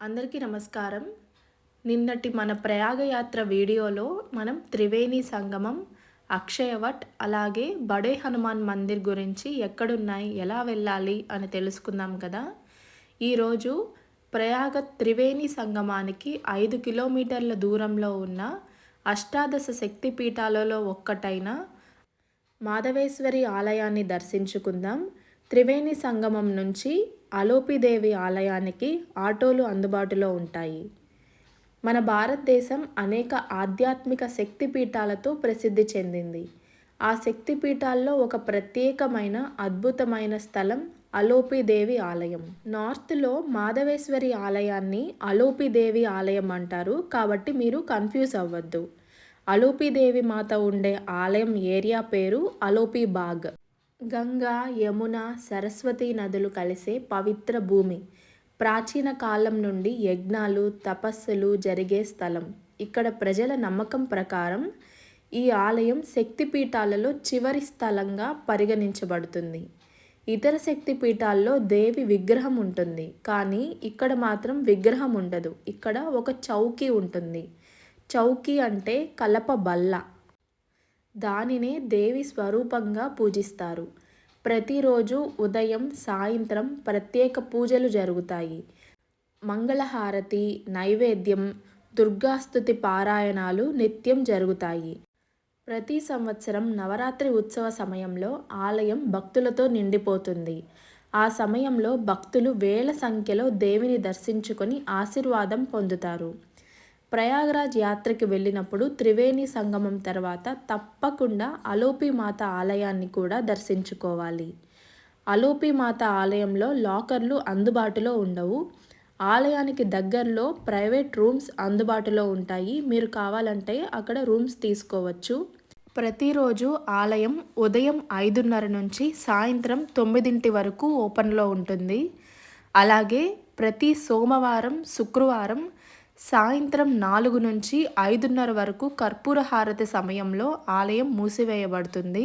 అందరికీ నమస్కారం. నిన్నటి మన ప్రయాగయాత్ర వీడియోలో మనం త్రివేణి సంగమం అక్షయవట్ అలాగే బడే హనుమాన్ మందిర్ గురించి ఎక్కడున్నాయి ఎలా వెళ్ళాలి అని తెలుసుకుందాం కదా. ఈరోజు ప్రయాగ త్రివేణి సంగమానికి ఐదు కిలోమీటర్ల దూరంలో ఉన్న అష్టాదశ శక్తి పీఠాలలో ఒక్కటైన మాధవేశ్వరి ఆలయాన్ని దర్శించుకుందాం. త్రివేణి సంగమం నుంచి అలోపిదేవి ఆలయానికి ఆటోలు అందుబాటులో ఉంటాయి. మన భారతదేశం అనేక ఆధ్యాత్మిక శక్తిపీఠాలతో ప్రసిద్ధి చెందింది. ఆ శక్తిపీఠాల్లో ఒక ప్రత్యేకమైన అద్భుతమైన స్థలం అలోపిదేవి ఆలయం. నార్త్లో మాధవేశ్వరి ఆలయాన్ని అలోపిదేవి ఆలయం అంటారు. కాబట్టి మీరు కన్ఫ్యూజ్ అవ్వద్దు. అలోపిదేవి మాత ఉండే ఆలయం ఏరియా పేరు అలోపి బాగ్ గంగా యమున సరస్వతి నదులు కలిసే పవిత్ర భూమి. ప్రాచీన కాలం నుండి యజ్ఞాలు తపస్సులు జరిగే స్థలం. ఇక్కడ ప్రజల నమ్మకం ప్రకారం ఈ ఆలయం శక్తిపీఠాలలో చివరి స్థలంగా పరిగణించబడుతుంది. ఇతర శక్తిపీఠాల్లో దేవి విగ్రహం ఉంటుంది. కానీ ఇక్కడ మాత్రం విగ్రహం ఉండదు. ఇక్కడ ఒక చౌకీ ఉంటుంది. చౌకీ అంటే కలప బల్ల. దానినే దేవి స్వరూపంగా పూజిస్తారు. ప్రతిరోజు ఉదయం సాయంత్రం ప్రత్యేక పూజలు జరుగుతాయి. మంగళహారతి నైవేద్యం దుర్గాస్తుతి పారాయణాలు నిత్యం జరుగుతాయి. ప్రతి సంవత్సరం నవరాత్రి ఉత్సవ సమయంలో ఆలయం భక్తులతో నిండిపోతుంది. ఆ సమయంలో భక్తులు వేల సంఖ్యలో దేవిని దర్శించుకొని ఆశీర్వాదం పొందుతారు. ప్రయాగరాజ్ యాత్రకి వెళ్ళినప్పుడు త్రివేణి సంగమం తర్వాత తప్పకుండా అలోపిమాత ఆలయాన్ని కూడా దర్శించుకోవాలి. అలోపిమాత ఆలయంలో లాకర్లు అందుబాటులో ఉండవు. ఆలయానికి దగ్గరలో ప్రైవేట్ రూమ్స్ అందుబాటులో ఉంటాయి. మీరు కావాలంటే అక్కడ రూమ్స్ తీసుకోవచ్చు. ప్రతిరోజు ఆలయం ఉదయం ఐదున్నర నుంచి సాయంత్రం తొమ్మిదింటి వరకు ఓపెన్లో ఉంటుంది. అలాగే ప్రతి సోమవారం శుక్రవారం సాయంత్రం నాలుగు నుంచి ఐదున్నర వరకు కర్పూర హారతి సమయంలో ఆలయం మూసివేయబడుతుంది.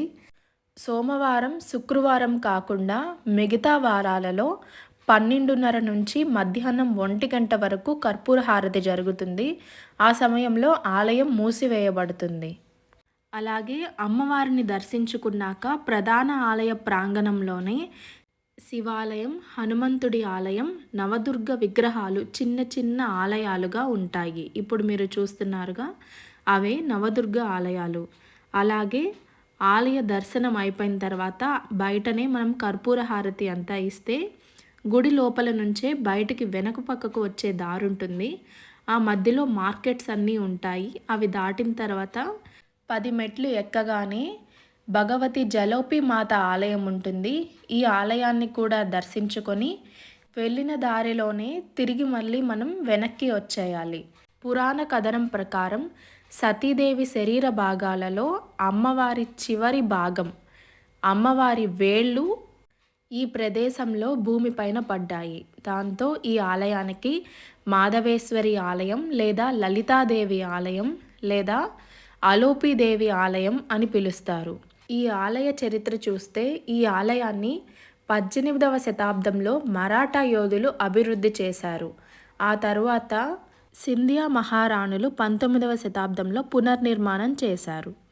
సోమవారం శుక్రవారం కాకుండా మిగతా వారాలలో పన్నెండున్నర నుంచి మధ్యాహ్నం ఒంటి గంట వరకు కర్పూర హారతి జరుగుతుంది. ఆ సమయంలో ఆలయం మూసివేయబడుతుంది. అలాగే అమ్మవారిని దర్శించుకున్నాక ప్రధాన ఆలయ ప్రాంగణంలోనే శివాలయం హనుమంతుడి ఆలయం నవదుర్గ విగ్రహాలు చిన్న చిన్న ఆలయాలుగా ఉంటాయి. ఇప్పుడు మీరు చూస్తున్నారుగా అవే నవదుర్గ ఆలయాలు. అలాగే ఆలయ దర్శనం అయిపోయిన తర్వాత బయటనే మనం కర్పూర హారతి అంతా ఇస్తే గుడి లోపల నుంచే బయటికి వెనక పక్కకు వచ్చే దారి ఉంటుంది. ఆ మధ్యలో మార్కెట్స్ అన్నీ ఉంటాయి. అవి దాటిన తర్వాత పది మెట్లు ఎక్కగానే భగవతి జలోపి మాత ఆలయం ఉంటుంది. ఈ ఆలయాన్ని కూడా దర్శించుకొని వెళ్ళిన దారిలోనే తిరిగి మళ్ళీ మనం వెనక్కి వచ్చేయాలి. పురాణ కథనం ప్రకారం సతీదేవి శరీర భాగాలలో అమ్మవారి చివరి భాగం అమ్మవారి వేళ్ళు ఈ ప్రదేశంలో భూమిపైన పడ్డాయి. దాంతో ఈ ఆలయానికి మాధవేశ్వరి ఆలయం లేదా లలితాదేవి ఆలయం లేదా అలోపిదేవి ఆలయం అని పిలుస్తారు. ఈ ఆలయ చరిత్ర చూస్తే ఈ ఆలయాన్ని పద్దెనిమిదవ శతాబ్దంలో మరాఠా యోధులు అభివృద్ధి చేశారు. ఆ తరువాత సింధియా మహారాణులు పంతొమ్మిదవ శతాబ్దంలో పునర్నిర్మాణం చేశారు.